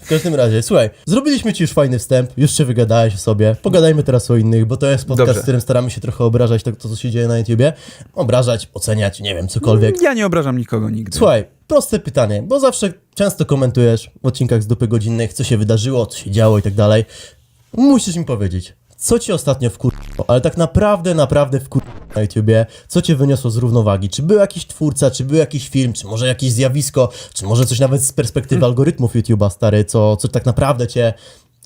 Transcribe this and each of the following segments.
w każdym razie, słuchaj, zrobiliśmy ci już fajny wstęp, już się wygadałeś o sobie, pogadajmy teraz o innych, bo to jest podcast, Dobrze. w którym staramy się trochę obrażać to, to, co się dzieje na YouTubie. Obrażać, oceniać, nie wiem, cokolwiek. Ja nie obrażam nikogo nigdy. Słuchaj, proste pytanie, bo zawsze często komentujesz w odcinkach z dupy godzinnych, co się wydarzyło, co się działo i tak dalej. Musisz mi powiedzieć, co ci ostatnio wkurzyło, ale tak naprawdę, naprawdę wkurzyło na YouTubie, co cię wyniosło z równowagi? Czy był jakiś twórca, czy był jakiś film, czy może jakieś zjawisko, czy może coś nawet z perspektywy algorytmów YouTube'a, stary, co, co tak naprawdę cię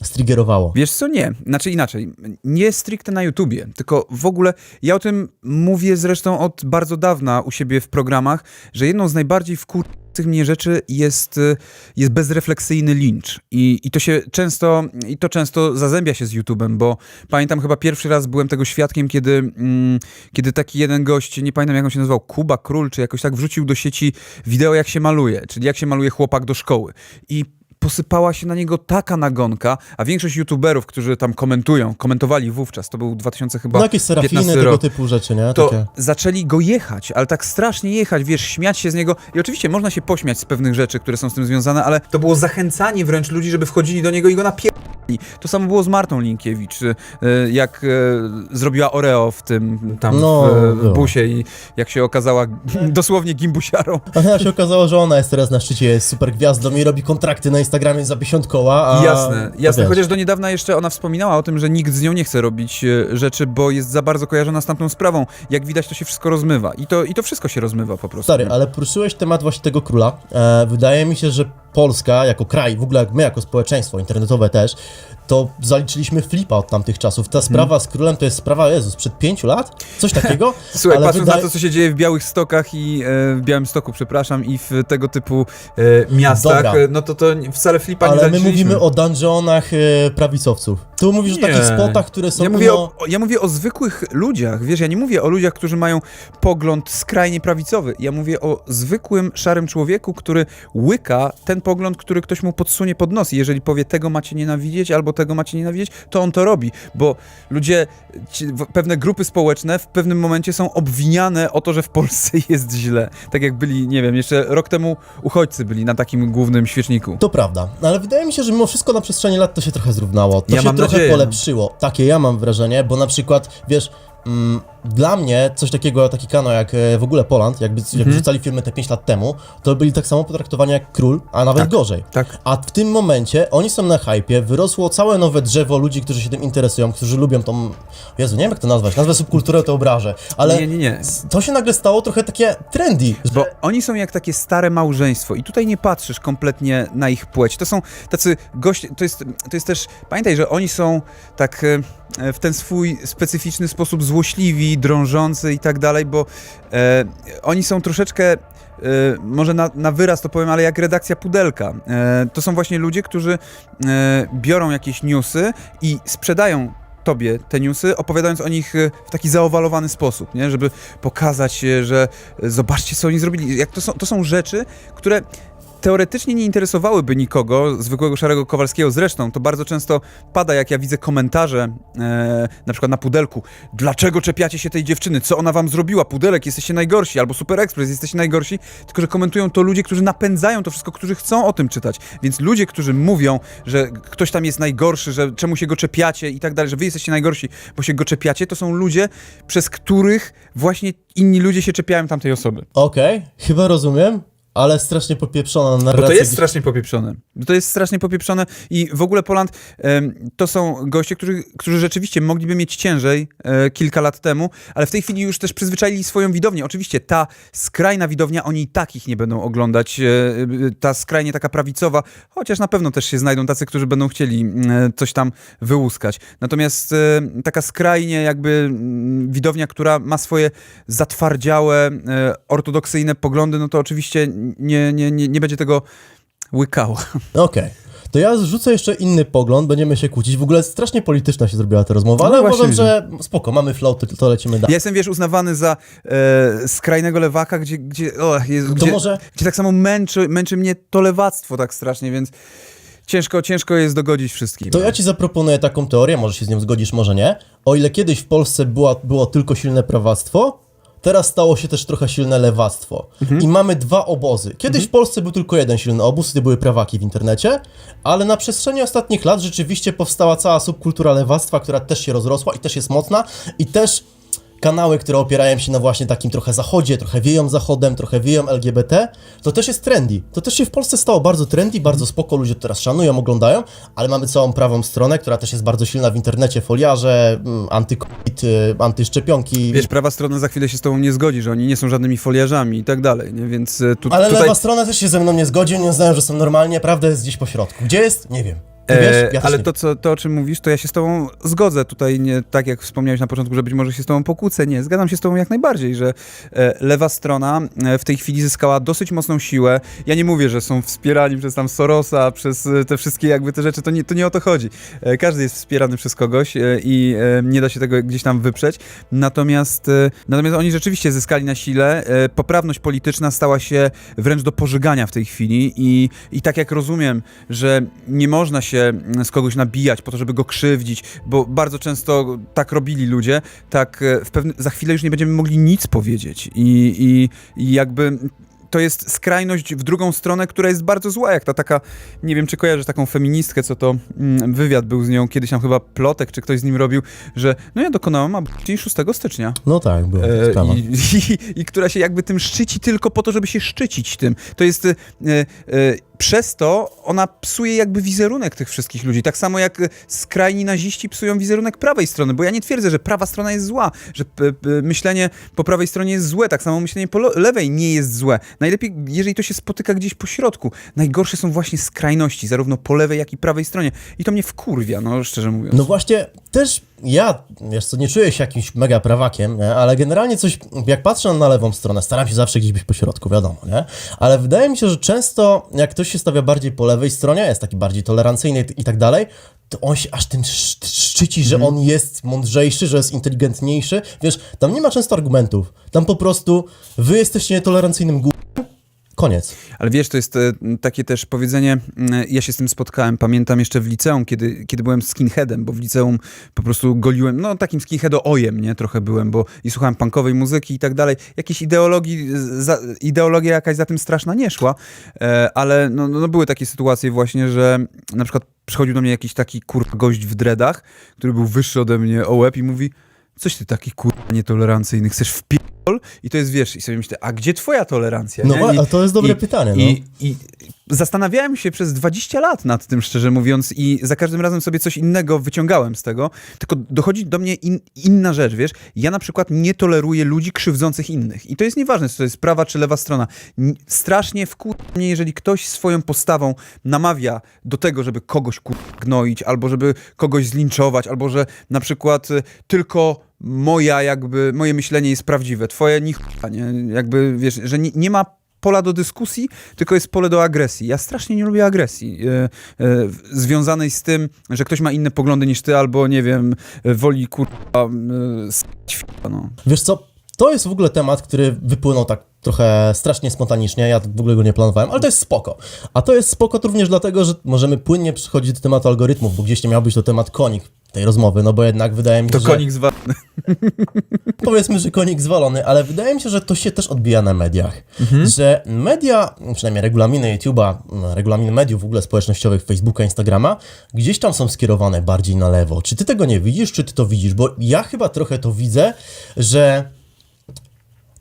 striggerowało? Wiesz co, nie. Znaczy inaczej. Nie stricte na YouTubie, tylko w ogóle ja o tym mówię zresztą od bardzo dawna u siebie w programach, że jedną z najbardziej wkurzących mnie rzeczy jest, y, jest bezrefleksyjny lincz. I, I to się często, i to często zazębia się z YouTubem, bo pamiętam chyba pierwszy raz byłem tego świadkiem, kiedy, mm, kiedy taki jeden gość, nie pamiętam jak on się nazywał, Kuba Król, czy jakoś tak wrzucił do sieci wideo jak się maluje, czyli jak się maluje chłopak do szkoły. I posypała się na niego taka nagonka, a większość youtuberów, którzy tam komentują, komentowali wówczas, to był 2000 chyba No jakieś serafiny, 15 tego rok, typu rzeczy, nie? to Takie. zaczęli go jechać, ale tak strasznie jechać, wiesz, śmiać się z niego. I oczywiście można się pośmiać z pewnych rzeczy, które są z tym związane, ale to było zachęcanie wręcz ludzi, żeby wchodzili do niego i go napierdali. To samo było z Martą Linkiewicz, y, jak y, zrobiła Oreo w tym tam No, w, busie i jak się okazała dosłownie gimbusiarą. A się okazało, że ona jest teraz na szczycie, jest super gwiazdą i robi kontrakty na Instagramie za 50 koła, a... Jasne, jasne. Chociaż do niedawna jeszcze ona wspominała o tym, że nikt z nią nie chce robić e, rzeczy, bo jest za bardzo kojarzona z tamtą sprawą. Jak widać, to się wszystko rozmywa. I to, i to wszystko się rozmywa po prostu. Stary, ale poruszyłeś temat właśnie tego króla. E, wydaje mi się, że Polska jako kraj, w ogóle jak my jako społeczeństwo, internetowe też, to zaliczyliśmy flipa od tamtych czasów. Ta sprawa z królem to jest sprawa, Jezus, przed pięciu lat? Coś takiego? Słuchaj, ale patrząc wydaje- na to, co się dzieje w Białych Stokach i e, w Białym Stoku, przepraszam, i w tego typu e, miastach, Dobra. e, no to to wcale flipa nie Ale my mówimy o dungeonach e, prawicowców. Tu mówisz o takich Nie. spotach, które są Ja mówię, no, o, ja mówię o zwykłych ludziach, wiesz, ja nie mówię o ludziach, którzy mają pogląd skrajnie prawicowy. Ja mówię o zwykłym, szarym człowieku, który łyka ten pogląd, który ktoś mu podsunie pod nos. I jeżeli powie, tego macie nienawidzieć, albo tego macie nienawidzieć, to on to robi. Bo ludzie, ci, pewne grupy społeczne w pewnym momencie są obwiniane o to, że w Polsce jest źle. Tak jak byli, nie wiem, jeszcze rok temu uchodźcy byli na takim głównym świeczniku. To prawda, ale wydaje mi się, że mimo wszystko na przestrzeni lat to się trochę zrównało. To Ja się trochę nadzieję. polepszyło. Takie ja mam wrażenie, bo na przykład, wiesz, mm, dla mnie coś takiego, taki kanał jak e, w ogóle Poland, jakby jak Mhm. wrzucali filmy te 5 lat temu, to byli tak samo potraktowani jak król, a nawet Tak, gorzej. tak. A w tym momencie oni są na hypie, wyrosło całe nowe drzewo ludzi, którzy się tym interesują, którzy lubią tą, Jezu, nie wiem jak to nazwać, nazwę subkulturę to obrażę, ale Nie, nie, nie. to się nagle stało trochę takie trendy, że Bo oni są jak takie stare małżeństwo i tutaj nie patrzysz kompletnie na ich płeć. To są tacy goście, to jest, to jest też, pamiętaj, że oni są tak e, w ten swój specyficzny sposób złośliwi, drążący i tak dalej, bo e, oni są troszeczkę e, może na, na wyraz to powiem, ale jak redakcja Pudelka. E, to są właśnie ludzie, którzy e, biorą jakieś newsy i sprzedają tobie te newsy, opowiadając o nich e, w taki zaowalowany sposób, nie? żeby pokazać, e, że e, zobaczcie, co oni zrobili. Jak to, są, to są rzeczy, które teoretycznie nie interesowałyby nikogo, zwykłego szarego Kowalskiego. Zresztą to bardzo często pada, jak ja widzę komentarze, e, na przykład na Pudelku. Dlaczego czepiacie się tej dziewczyny? Co ona wam zrobiła? Pudelek, jesteście najgorsi. Albo Super Express, jesteście najgorsi. Tylko, że komentują to ludzie, którzy napędzają to wszystko, którzy chcą o tym czytać. Więc ludzie, którzy mówią, że ktoś tam jest najgorszy, że czemu się go czepiacie i tak dalej, że wy jesteście najgorsi, bo się go czepiacie, to są ludzie, przez których właśnie inni ludzie się czepiają tamtej osoby. okej, chyba rozumiem, ale strasznie popieprzona narracja. Bo to jest strasznie popieprzone. To jest strasznie popieprzone i w ogóle Poland to są goście, którzy, którzy rzeczywiście mogliby mieć ciężej e, kilka lat temu, ale w tej chwili już też przyzwyczaili swoją widownię. Oczywiście ta skrajna widownia, oni i tak ich nie będą oglądać. E, e, ta skrajnie taka prawicowa, chociaż na pewno też się znajdą tacy, którzy będą chcieli coś tam wyłuskać. Natomiast taka skrajnie jakby widownia, która ma swoje zatwardziałe, ortodoksyjne poglądy, no to oczywiście nie, nie, nie, nie będzie tego łykała. Okej. To ja zrzucę jeszcze inny pogląd, będziemy się kłócić. W ogóle strasznie polityczna się zrobiła ta rozmowa, No ale uważam, że spoko, mamy flow, to, to lecimy Ja dalej. jestem, wiesz, uznawany za e, skrajnego lewaka, gdzie, gdzie, o, jest, gdzie, może- gdzie tak samo męczy, męczy mnie to lewactwo tak strasznie, więc ciężko, ciężko jest dogodzić wszystkim. To ja ci zaproponuję taką teorię, może się z nią zgodzisz, może nie. O ile kiedyś w Polsce była, było tylko silne prawactwo, teraz stało się też trochę silne lewactwo. I mamy dwa obozy. Kiedyś w Polsce był tylko jeden silny obóz, gdy były prawaki w internecie, ale na przestrzeni ostatnich lat rzeczywiście powstała cała subkultura lewactwa, która też się rozrosła i też jest mocna i też kanały, które opierają się na właśnie takim trochę zachodzie, trochę wieją zachodem, trochę wieją LGBT, to też jest trendy. To też się w Polsce stało bardzo trendy, bardzo spoko, ludzie teraz szanują, oglądają, ale mamy całą prawą stronę, która też jest bardzo silna w internecie, foliarze, mm, antykovid, y, antyszczepionki. Wiesz, prawa strona za chwilę się z tobą nie zgodzi, że oni nie są żadnymi foliarzami i tak dalej, nie? Więc e, tu, ale tutaj... lewa strona też się ze mną nie zgodzi, oni uznają, że są normalnie, prawda jest gdzieś po środku. Gdzie jest? Nie wiem. Wiesz? E, Ja ale nie to, co, to, o czym mówisz, to ja się z tobą zgodzę. Tutaj nie tak jak wspomniałeś na początku, że być może się z tobą pokłócę. Nie, zgadzam się z tobą jak najbardziej, że e, lewa strona e, w tej chwili zyskała dosyć mocną siłę. Ja nie mówię, że są wspierani przez tam Sorosa, przez te wszystkie jakby te rzeczy, to nie, to nie o to chodzi. Każdy jest wspierany przez kogoś i nie da się tego gdzieś tam wyprzeć. Natomiast, natomiast oni rzeczywiście zyskali na sile. Poprawność polityczna stała się wręcz do pożygania w tej chwili i, i tak jak rozumiem, że nie można się mm, z kogoś nabijać po to, żeby go krzywdzić, bo bardzo często tak robili ludzie, tak e, w pewne, za chwilę już nie będziemy mogli nic powiedzieć i, i, i jakby to jest skrajność w drugą stronę, która jest bardzo zła, jak ta taka, nie wiem czy kojarzysz taką feministkę, co to mm, wywiad był z nią, kiedyś tam chyba Plotek, czy ktoś z nim robił, że no ja dokonałam aborcji 6 stycznia. No tak, była E, sprawa. i, i, I która się jakby tym szczyci tylko po to, żeby się szczycić tym. To jest. E, e, przez to ona psuje jakby wizerunek tych wszystkich ludzi. Tak samo jak e, skrajni naziści psują wizerunek prawej strony, bo ja nie twierdzę, że prawa strona jest zła, że myślenie po prawej stronie jest złe, tak samo myślenie po lewej nie jest złe. Najlepiej, jeżeli to się spotyka gdzieś po środku. Najgorsze są właśnie skrajności, zarówno po lewej, jak i prawej stronie. I to mnie wkurwia, no szczerze mówiąc. No właśnie, też ja, wiesz co, nie czuję się jakimś mega prawakiem, nie? ale generalnie coś, jak patrzę na lewą stronę, staram się zawsze gdzieś być po środku, wiadomo, nie? Ale wydaje mi się, że często, jak ktoś się stawia bardziej po lewej stronie, jest taki bardziej tolerancyjny i tak dalej, to on się aż tym sz- szczyci, że on jest mądrzejszy, że jest inteligentniejszy. Wiesz, tam nie ma często argumentów. Tam po prostu, wy jesteście nietolerancyjnym gó... Koniec. Ale wiesz, to jest e, takie też powiedzenie, mm, ja się z tym spotkałem, pamiętam jeszcze w liceum, kiedy, kiedy byłem skinheadem, bo w liceum po prostu goliłem, no takim skinheado-ojem, nie, trochę byłem, bo i słuchałem punkowej muzyki i tak dalej. Jakiejś ideologii, za, ideologia jakaś za tym straszna nie szła, e, ale no, no były takie sytuacje właśnie, że na przykład przychodził do mnie jakiś taki kurwa gość w dreadach, który był wyższy ode mnie o łeb i mówi, coś ty taki kurwa nietolerancyjny, chcesz wpierdol? I to jest, wiesz, i sobie myślę, a gdzie twoja tolerancja? No, nie? I- a to jest dobre i- pytanie, no. I, I zastanawiałem się przez 20 lat nad tym, szczerze mówiąc, i za każdym razem sobie coś innego wyciągałem z tego. Tylko dochodzi do mnie in, inna rzecz, wiesz? Ja na przykład nie toleruję ludzi krzywdzących innych. I to jest nieważne, czy to jest prawa czy lewa strona. Strasznie wkurza mnie, jeżeli ktoś swoją postawą namawia do tego, żeby kogoś gnoić, albo żeby kogoś zlinczować, albo że na przykład y, tylko moja jakby, moje myślenie jest prawdziwe, twoje nie, nie? Jakby, wiesz, że nie, nie ma pola do dyskusji, tylko jest pole do agresji. Ja strasznie nie lubię agresji e, e, związanej z tym, że ktoś ma inne poglądy niż ty, albo nie wiem, woli kurwa w- no. Wiesz co, to jest w ogóle temat, który wypłynął tak trochę strasznie spontanicznie, ja w ogóle go nie planowałem, ale to jest spoko. A to jest spoko również dlatego, że możemy płynnie przechodzić do tematu algorytmów, bo gdzieś nie miał być to temat konik tej rozmowy, no bo jednak wydaje mi się, To że... konik zwalny. Powiedzmy, że konik zwalony, ale wydaje mi się, że to się też odbija na mediach. Że media, przynajmniej regulaminy YouTube'a, regulaminy mediów w ogóle społecznościowych, Facebooka, Instagrama, gdzieś tam są skierowane bardziej na lewo. Czy ty tego nie widzisz, czy ty to widzisz? Bo ja chyba trochę to widzę, że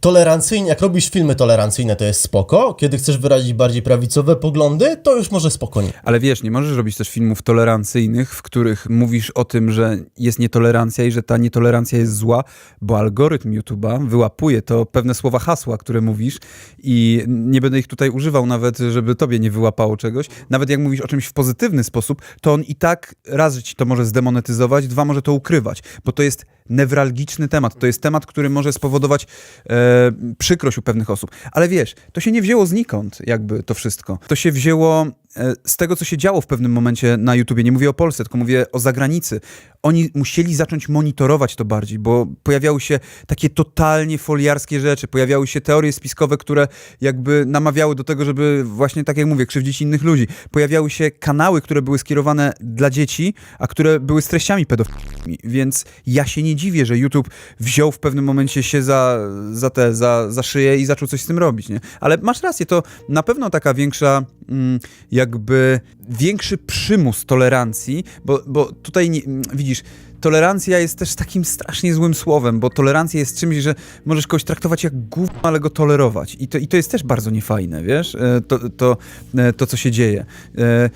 tolerancyjnie, jak robisz filmy tolerancyjne, to jest spoko. Kiedy chcesz wyrazić bardziej prawicowe poglądy, to już może spokojnie. Ale wiesz, nie możesz robić też filmów tolerancyjnych, w których mówisz o tym, że jest nietolerancja i że ta nietolerancja jest zła, bo algorytm YouTube'a wyłapuje to pewne słowa hasła, które mówisz i nie będę ich tutaj używał nawet, żeby tobie nie wyłapało czegoś. Nawet jak mówisz o czymś w pozytywny sposób, to on i tak raz, że ci to może zdemonetyzować, dwa, może to ukrywać, bo to jest newralgiczny temat. To jest temat, który może spowodować e, przykrość u pewnych osób. Ale wiesz, to się nie wzięło znikąd, jakby to wszystko. To się wzięło e, z tego, co się działo w pewnym momencie na YouTubie, nie mówię o Polsce, tylko mówię o zagranicy, oni musieli zacząć monitorować to bardziej, bo pojawiały się takie totalnie foliarskie rzeczy, pojawiały się teorie spiskowe, które jakby namawiały do tego, żeby właśnie, tak jak mówię, krzywdzić innych ludzi. Pojawiały się kanały, które były skierowane dla dzieci, a które były z treściami pedofilnymi, więc ja się nie dziwię, że YouTube wziął w pewnym momencie się za, za te, za, za szyję i zaczął coś z tym robić, nie? Ale masz rację, to na pewno taka większa, mm, jakby większy przymus tolerancji, bo, bo tutaj nie, mm, widzisz, tolerancja jest też takim strasznie złym słowem, bo tolerancja jest czymś, że możesz kogoś traktować jak gówno, ale go tolerować. I to, i to jest też bardzo niefajne, wiesz, E, to, to, e, to co się dzieje. E,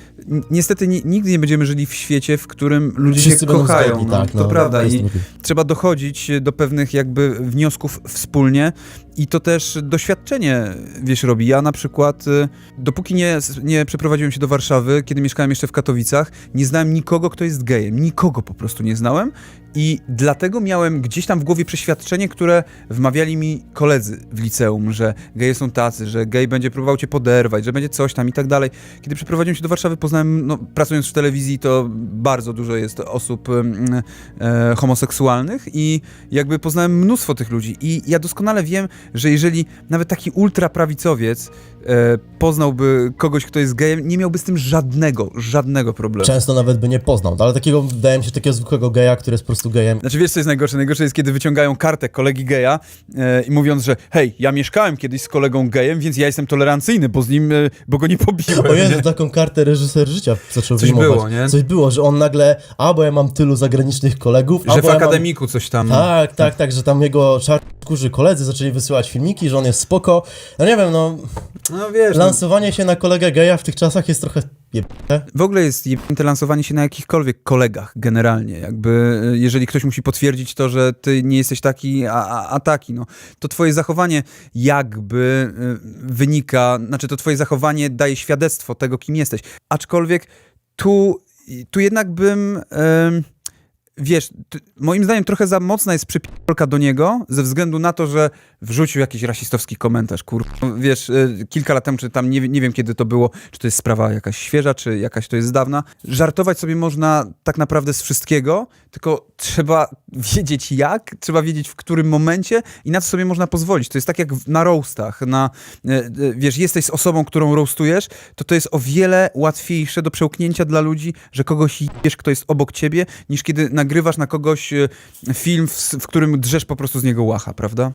Niestety ni- nigdy nie będziemy żyli w świecie, w którym ludzie Wszyscy się kochają. zgodni, no, tak, to no, prawda. I trzeba dochodzić do pewnych jakby wniosków wspólnie i to też doświadczenie, wiesz, robi. Ja na przykład, y, dopóki nie, nie przeprowadziłem się do Warszawy, kiedy mieszkałem jeszcze w Katowicach, nie znałem nikogo, kto jest gejem. Nikogo po prostu nie znałem i dlatego miałem gdzieś tam w głowie przeświadczenie, które wmawiali mi koledzy w liceum, że geje są tacy, że gej będzie próbował cię poderwać, że będzie coś tam i tak dalej. Kiedy przeprowadziłem się do Warszawy, poznałem, no, pracując w telewizji, to bardzo dużo jest osób e, homoseksualnych i jakby poznałem mnóstwo tych ludzi i ja doskonale wiem, że jeżeli nawet taki ultraprawicowiec e, poznałby kogoś, kto jest gejem, nie miałby z tym żadnego, żadnego problemu. Często nawet by nie poznał, no, ale takiego, wydaje mi się, takiego zwykłego geja, który jest po prostu gejem. Znaczy wiesz co jest najgorsze? Najgorsze jest, kiedy wyciągają kartę kolegi geja e, i mówiąc, że hej, ja mieszkałem kiedyś z kolegą gejem, więc ja jestem tolerancyjny, bo z nim, e, bo go nie pobiłem. O Jezu, nie? taką kartę reżyser życia zaczął Coś wyjmować. było, nie? Coś było, że on nagle, a bo ja mam tylu zagranicznych kolegów, a Że w ja mam... akademiku coś tam... Tak, tak, tak, że tam jego czarkurzy koledzy zaczęli wysyłać filmiki, że on jest spoko. No nie wiem, no, No wiesz, no, lansowanie się na kolegę geja w tych czasach jest trochę w ogóle jest jebnięte lansowanie się na jakichkolwiek kolegach generalnie. Jakby e, jeżeli ktoś musi potwierdzić to, że ty nie jesteś taki, a, a, a taki, no, to twoje zachowanie jakby e, wynika, znaczy to twoje zachowanie daje świadectwo tego, kim jesteś. Aczkolwiek tu, tu jednak bym... em, Wiesz, ty, moim zdaniem trochę za mocna jest przypiolka do niego, ze względu na to, że wrzucił jakiś rasistowski komentarz, kur... Wiesz, y, kilka lat temu, czy tam, nie, nie wiem kiedy to było, czy to jest sprawa jakaś świeża, czy jakaś to jest dawna. Żartować sobie można tak naprawdę z wszystkiego, tylko trzeba wiedzieć jak, trzeba wiedzieć w którym momencie i na co sobie można pozwolić. To jest tak jak na roastach, na, y, y, wiesz, jesteś z osobą, którą roastujesz, to to jest o wiele łatwiejsze do przełknięcia dla ludzi, że kogoś wiesz, kto jest obok ciebie, niż kiedy nagrywasz na kogoś y, film, w, w którym drzesz po prostu z niego łacha, prawda?